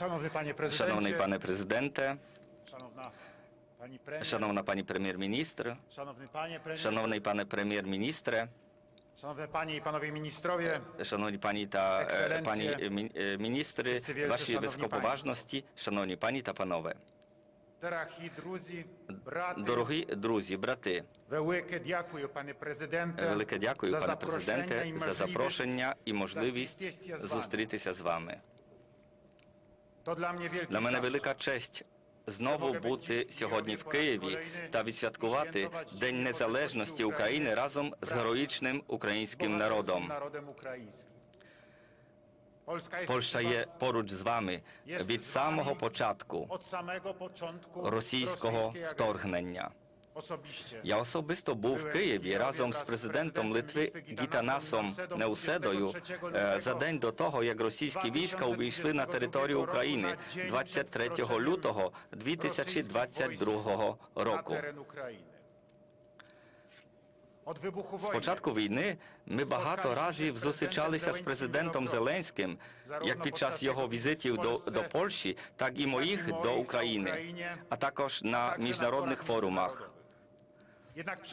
Шановний пане президенте, szanowna pani premier, шановна пані прем'єр-міністр, шановний пане прем'єр-міністре, szanowne panie i panowie ministrowie, шановні пані та пані мі- міністри, ваші високоповажності, шановні пані та панове, дорогі друзі, брати, дорогі друзі, брати, велике дякую, пане президенте, велике дякую, пане президенте, за запрошення і можливість зустрітися з вами. зустрітися з вами. То для мене велика честь знову бути сьогодні в Києві та відсвяткувати День Незалежності України разом з героїчним українським народом. Польща є поруч з вами від самого початку російського вторгнення. Я особисто був в Києві разом з президентом Литви Гітанасом Неуседою е, за день до того, як російські війська увійшли на територію України 23 лютого 2022 року. З початку війни ми багато разів зустрічалися з президентом Зеленським, як під час його візитів до, до Польщі, так і моїх до України, а також на міжнародних форумах.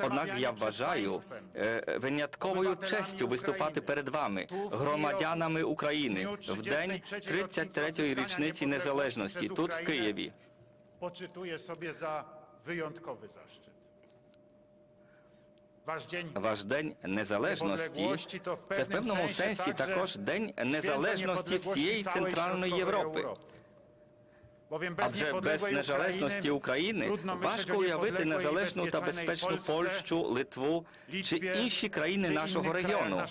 Однак я вважаю е, винятковою честю виступати перед вами, громадянами України, в день 33-ї річниці незалежності тут в Києві. Za wyjątkowy zaszczyt. Ваш день Ваш день незалежності це в певному сенсі також день незалежності всієї центральної Європи. Адже без незалежності України важко уявити незалежну та безпечну Польщу, Литву чи інші країни нашого регіону.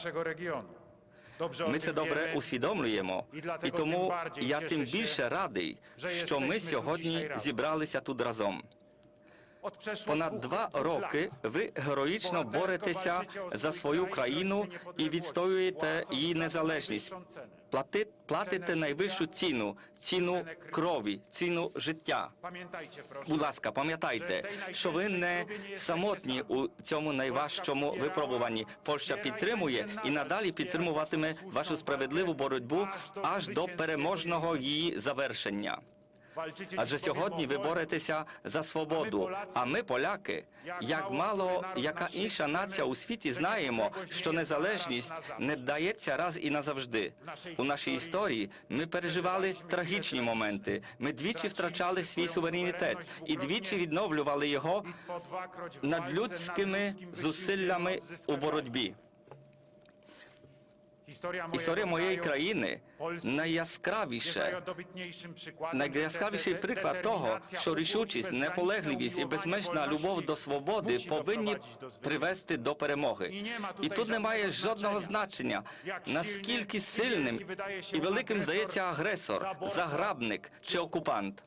Ми це добре усвідомлюємо, і тому я тим більше радий, що ми сьогодні зібралися тут разом. Понад два роки ви героїчно боретеся за свою країну і відстоюєте її незалежність. Плати, платите найвищу ціну, ціну крові, ціну життя. Будь ласка, пам'ятайте, що ви не самотні у цьому найважчому випробуванні. Польща підтримує і надалі підтримуватиме вашу справедливу боротьбу аж до переможного її завершення. Адже сьогодні ви боретеся за свободу. А ми, поляки, як мало яка інша нація у світі, знаємо, що незалежність не дається раз і назавжди. У нашій історії ми переживали трагічні моменти. Ми двічі втрачали свій суверенітет і двічі відновлювали його над людськими зусиллями у боротьбі. Історія моєї країни найяскравіше. Найяскравіший приклад того, що рішучість, неполегливість і безмежна любов до свободи повинні привести до перемоги. І тут немає жодного значення, наскільки сильним і великим здається агресор, заграбник чи окупант.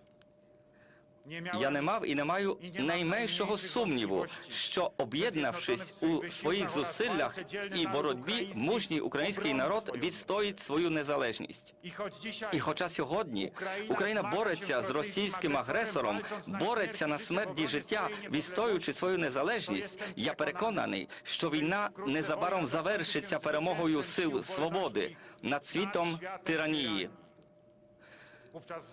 Я не мав і не маю найменшого сумніву, що об'єднавшись у своїх зусиллях і боротьбі, мужній український народ відстоїть свою незалежність. І хоч І хоча сьогодні Україна бореться з російським агресором, бореться на смерті життя, відстоюючи свою незалежність, я переконаний, що війна незабаром завершиться перемогою сил свободи над світом тиранії.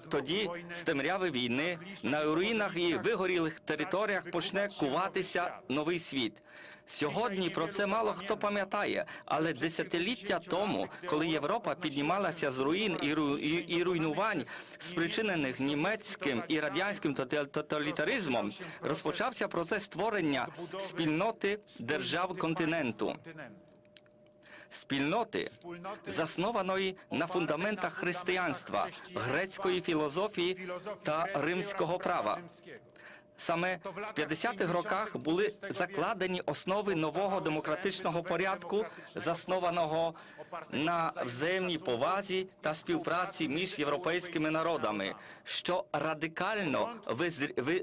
Тоді з темряви війни на руїнах і вигорілих територіях почне куватися новий світ. Сьогодні про це мало хто пам'ятає, але десятиліття тому, коли Європа піднімалася з руїн і, ру- і руйнувань, спричинених німецьким і радянським тоталітаризмом, розпочався процес створення спільноти держав континенту. Спільноти, заснованої на фундаментах християнства, грецької філозофії та римського права. Саме в 50-х роках були закладені основи нового демократичного порядку, заснованого на взаємній повазі та співпраці між європейськими народами, що радикально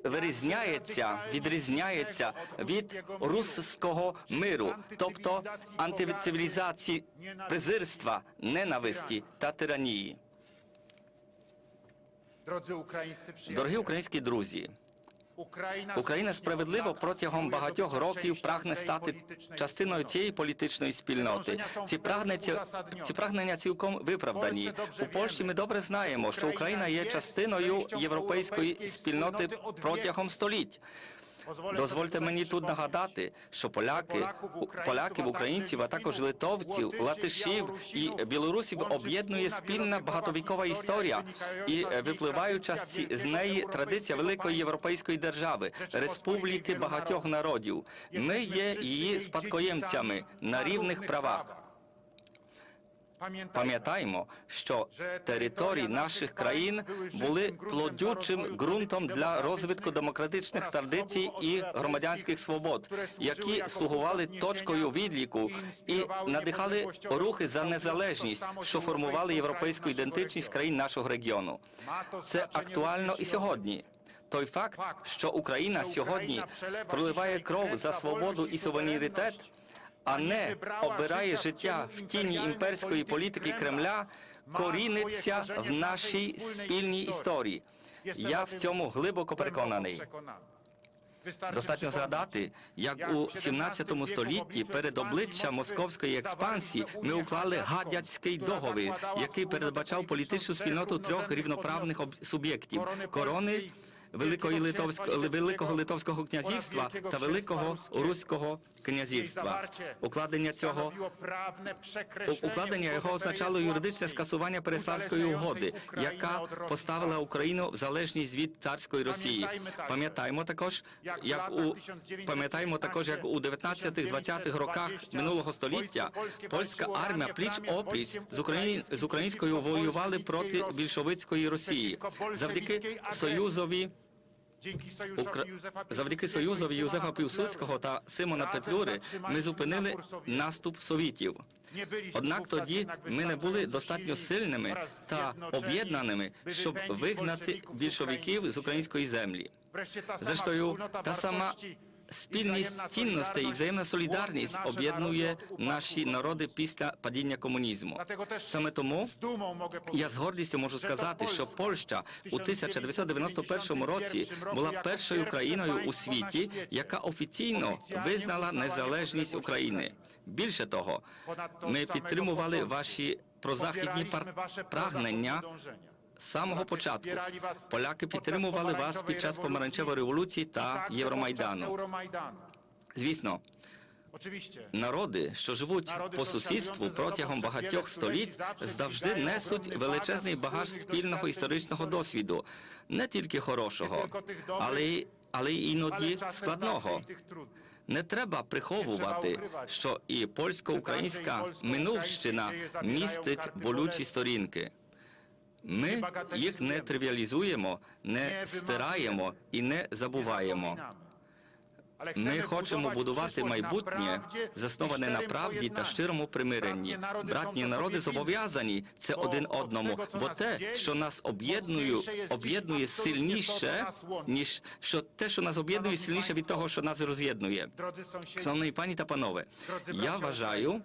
вирізняється, відрізняється від руського миру, тобто антицивілізації, презирства, ненависті та тиранії. Дорогі українські друзі, Україна справедливо протягом багатьох років прагне стати частиною цієї політичної спільноти. Ці прагнення, ці прагнення цілком виправдані. У Польщі ми добре знаємо, що Україна є частиною європейської спільноти протягом століть. Дозвольте мені тут нагадати, що поляки, поляків, українців, а також литовців, латишів і білорусів об'єднує спільна багатовікова історія і випливаюча з неї традиція великої європейської держави, республіки багатьох народів. Ми є її спадкоємцями на рівних правах. Пам'ятаємо, що території наших країн були плодючим ґрунтом для розвитку демократичних традицій і громадянських свобод, які слугували точкою відліку і надихали рухи за незалежність, що формували європейську ідентичність країн нашого регіону. Це актуально і сьогодні. Той факт, що Україна сьогодні проливає кров за свободу і суверенітет, а не обирає життя в тіні імперської політики Кремля, коріниться в нашій спільній історії. Я в цьому глибоко переконаний. Достатньо згадати, як у 17 столітті перед обличчям московської експансії ми уклали гадяцький договір, який передбачав політичну спільноту трьох рівноправних суб'єктів корони. Великої Литовського Великого Литовського князівства та Великого Руського князівства. Укладення цього Укладення його означало юридичне скасування Переславської угоди, яка поставила Україну в залежність від царської Росії. Пам'ятаємо також, як у пам'ятаємо також, як у 19-20-х роках минулого століття польська армія пліч опліч з Україн з українською воювали проти більшовицької Росії завдяки союзові. Укра... Завдяки Союзові Юзефа Пілсудського та Симона Петлюри ми зупинили наступ совітів. Однак тоді ми не були достатньо сильними та об'єднаними, щоб вигнати більшовиків з української землі. Зрештою, та сама спільність цінностей і взаємна солідарність об'єднує наші народи після падіння комунізму. Саме тому я з гордістю можу сказати, що Польща у 1991 році була першою країною у світі, яка офіційно визнала незалежність України. Більше того, ми підтримували ваші прозахідні пар- прагнення з самого початку. Поляки підтримували вас під час помаранчевої революції та Євромайдану. Звісно, народи, що живуть по сусідству протягом багатьох століть, завжди несуть величезний багаж спільного історичного досвіду, не тільки хорошого, але й але й іноді складного. Не треба приховувати, що і польсько-українська минувщина містить болючі сторінки. Ми їх не тривіалізуємо, не стираємо і не забуваємо. Ми хочемо будувати майбутнє, засноване на правді та щирому примиренні. Братні народи зобов'язані це один одному, бо те, що нас об'єднує, об'єднує сильніше, ніж що те, що нас об'єднує, сильніше від того, що нас роз'єднує. Шановні пані та панове, я вважаю,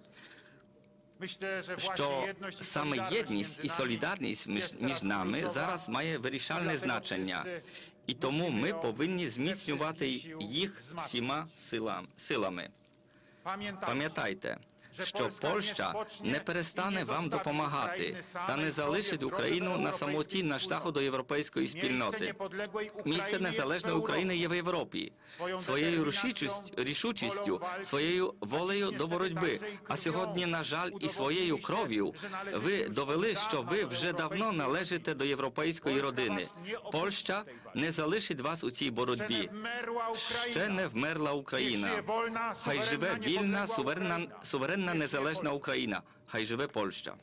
що саме єдність і солідарність між, нами зараз має вирішальне значення, і тому ми повинні зміцнювати їх всіма силами. Пам'ятайте, що Польща не перестане вам допомагати та не залишить Україну на самоті на шляху до європейської спільноти. Місце незалежної України є в Європі. Своєю рішучістю, своєю волею до боротьби. А сьогодні, на жаль, і своєю кров'ю ви довели, що ви вже давно належите до європейської родини. Польща не залишить вас у цій боротьбі. Ще не вмерла Україна. Хай живе вільна, суверенна, суверенна незалежна Україна. Хай живе Польща.